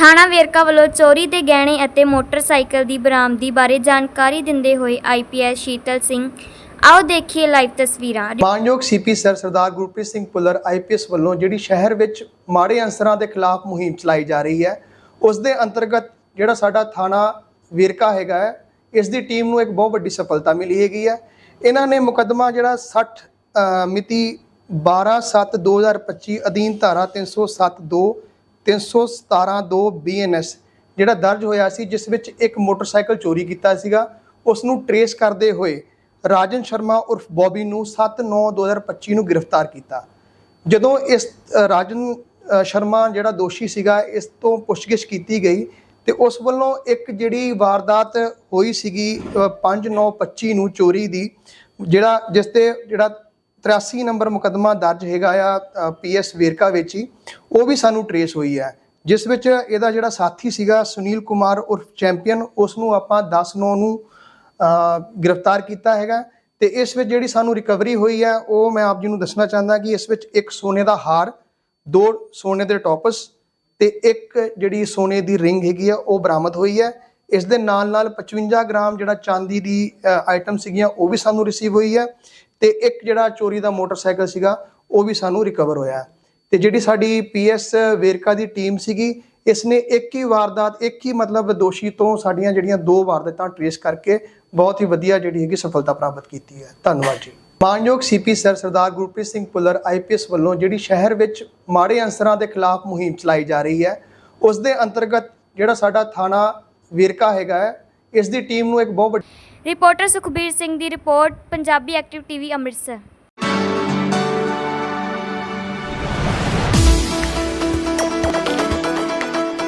ਥਾਣਾ ਵੇਰਕਾ ਵੱਲੋਂ ਚੋਰੀ ਦੇ ਗਹਿਣੇ ਅਤੇ ਮੋਟਰਸਾਈਕਲ ਦੀ ਬਰਾਮਦੀ ਬਾਰੇ ਜਾਣਕਾਰੀ ਦਿੰਦੇ ਹੋਏ ਆਈਪੀਐਸ ਸ਼ੀਤਲ ਸਿੰਘ। ਆਓ ਦੇਖੀਏ ਲਾਈਵ ਤਸਵੀਰਾਂ। ਮਾਨਯੋਗ CP sir Sardar Gurpreet Singh Pullar IPS ਵੱਲੋਂ ਜਿਹੜੀ ਸ਼ਹਿਰ ਵਿੱਚ ਮਾੜੇ ਅੰਸਰਾਂ ਦੇ ਖਿਲਾਫ ਮੁਹਿੰਮ ਚਲਾਈ ਜਾ ਰਹੀ ਹੈ ਉਸ ਦੇ ਅੰਤਰਗਤ ਜਿਹੜਾ ਸਾਡਾ ਥਾਣਾ ਵੇਰਕਾ ਹੈਗਾ ਹੈ ਇਸ ਦੀ ਟੀਮ ਨੂੰ ਇੱਕ ਬਹੁਤ ਵੱਡੀ ਸਫਲਤਾ ਮਿਲੀ ਹੈਗੀ ਹੈ। ਇਹਨਾਂ ਨੇ ਮੁਕੱਦਮਾ ਜਿਹੜਾ 60 ਅ, ਮਿਤੀ 12/7/2025 ਅਧੀਨ ਧਾਰਾ 307/2 317/2 ਬੀਐਨਐਸ ਜਿਹੜਾ ਦਰਜ ਹੋਇਆ ਸੀ, ਜਿਸ ਵਿੱਚ ਇੱਕ ਮੋਟਰਸਾਈਕਲ ਚੋਰੀ ਕੀਤਾ ਸੀਗਾ। ਉਸ ਨੂੰ ਟਰੇਸ ਕਰਦੇ ਹੋਏ ਰਾਜਨ ਸ਼ਰਮਾ ਉਰਫ ਬੌਬੀ ਨੂੰ 7/9/2025 ਨੂੰ ਗ੍ਰਿਫਤਾਰ ਕੀਤਾ। ਜਦੋਂ ਇਸ ਰਾਜਨ ਸ਼ਰਮਾ ਜਿਹੜਾ ਦੋਸ਼ੀ ਸੀਗਾ, ਇਸ ਤੋਂ ਪੁੱਛਗਿੱਛ ਕੀਤੀ ਗਈ ਤੇ ਉਸ ਵੱਲੋਂ ਇੱਕ ਜਿਹੜੀ ਵਾਰਦਾਤ ਹੋਈ ਸੀਗੀ 5/9/25 ਨੂੰ ਚੋਰੀ ਦੀ, ਜਿਹੜਾ, ਜਿਸ ਤੇ ਜਿਹੜਾ 83 ਨੰਬਰ ਮੁਕੱਦਮਾ ਦਰਜ ਹੈਗਾ ਆ ਪੀਐਸ ਵੇਰਕਾ ਵਿੱਚ ਹੀ। ਉਹ ਵੀ ਸਾਨੂੰ ਟਰੇਸ ਹੋਈ ਹੈ। ਜਿਸ ਵਿੱਚ ਇਹਦਾ ਜਿਹੜਾ ਸਾਥੀ ਸੀਗਾ ਸੁਨੀਲ ਕੁਮਾਰ ਉਰਫ ਚੈਂਪੀਅਨ ਉਸ ਨੂੰ ਆਪਾਂ 10/9 ਨੂੰ ਗ੍ਰਿਫਤਾਰ ਕੀਤਾ ਹੈਗਾ। ਤੇ ਇਸ ਵਿੱਚ ਜਿਹੜੀ ਸਾਨੂੰ ਰਿਕਵਰੀ ਹੋਈ ਹੈ, ਉਹ ਮੈਂ ਆਪ ਜੀ ਨੂੰ ਦੱਸਣਾ ਚਾਹੁੰਦਾ ਕਿ ਇਸ ਵਿੱਚ ਇੱਕ ਸੋਨੇ ਦਾ ਹਾਰ, ਦੋ ਸੋਨੇ ਦੇ ਟੋਪਸ ਤੇ ਇੱਕ ਜਿਹੜੀ ਸੋਨੇ ਦੀ ਰਿੰਗ ਹੈਗੀ ਆ, ਉਹ ਬਰਾਮਦ ਹੋਈ ਹੈ। ਇਸ ਦੇ ਨਾਲ ਨਾਲ 55 ਗ੍ਰਾਮ ਜਿਹੜਾ ਚਾਂਦੀ ਦੀ ਆਈਟਮ ਸੀਗੀਆਂ, ਉਹ ਵੀ ਸਾਨੂੰ ਰਿਸੀਵ ਹੋਈ ਹੈ ਤੇ ਇੱਕ ਜਿਹੜਾ ਚੋਰੀ ਦਾ ਮੋਟਰਸਾਈਕਲ ਸੀਗਾ, ਉਹ ਵੀ ਸਾਨੂੰ ਰਿਕਵਰ ਹੋਇਆ ਹੈ। ਤੇ ਜਿਹੜੀ ਸਾਡੀ ਪੀਐਸ ਵੇਰਕਾ ਦੀ ਟੀਮ ਸੀਗੀ ਇਸ ਨੇ ਇੱਕ ਹੀ ਵਾਰਦਾਤ, ਇੱਕ ਹੀ ਮਤਲਬ ਦੋਸ਼ੀ ਤੋਂ ਸਾਡੀਆਂ ਜਿਹੜੀਆਂ ਦੋ ਵਾਰਦਾਤਾਂ ਟਰੇਸ ਕਰਕੇ ਬਹੁਤ ਹੀ ਵਧੀਆ ਜਿਹੜੀ ਹੈਗੀ ਸਫਲਤਾ ਪ੍ਰਾਪਤ ਕੀਤੀ ਹੈ ਧੰਨਵਾਦ ਜੀ ਮਾਨਯੋਗ CP sir Sardar Gurpreet Singh Pullar IPS ਵੱਲੋਂ ਜਿਹੜੀ ਸ਼ਹਿਰ ਵਿੱਚ ਮਾੜੇ ਅੰਸਰਾਂ ਦੇ ਖਿਲਾਫ ਮੁਹਿੰਮ ਚਲਾਈ ਜਾ ਰਹੀ ਹੈ, ਉਸ ਦੇ ਅੰਤਰਗਤ ਜਿਹੜਾ ਸਾਡਾ ਥਾਣਾ ਵੇਰਕਾ ਹੈਗਾ ਹੈ। ਇਸ ਦੀ ਟੀਮ ਨੂੰ ਇੱਕ ਬਹੁਤ ਵੱਡੀ ਰਿਪੋਰਟਰ ਸੁਖਬੀਰ ਸਿੰਘ ਦੀ report, Punjabi active TV Amritsar.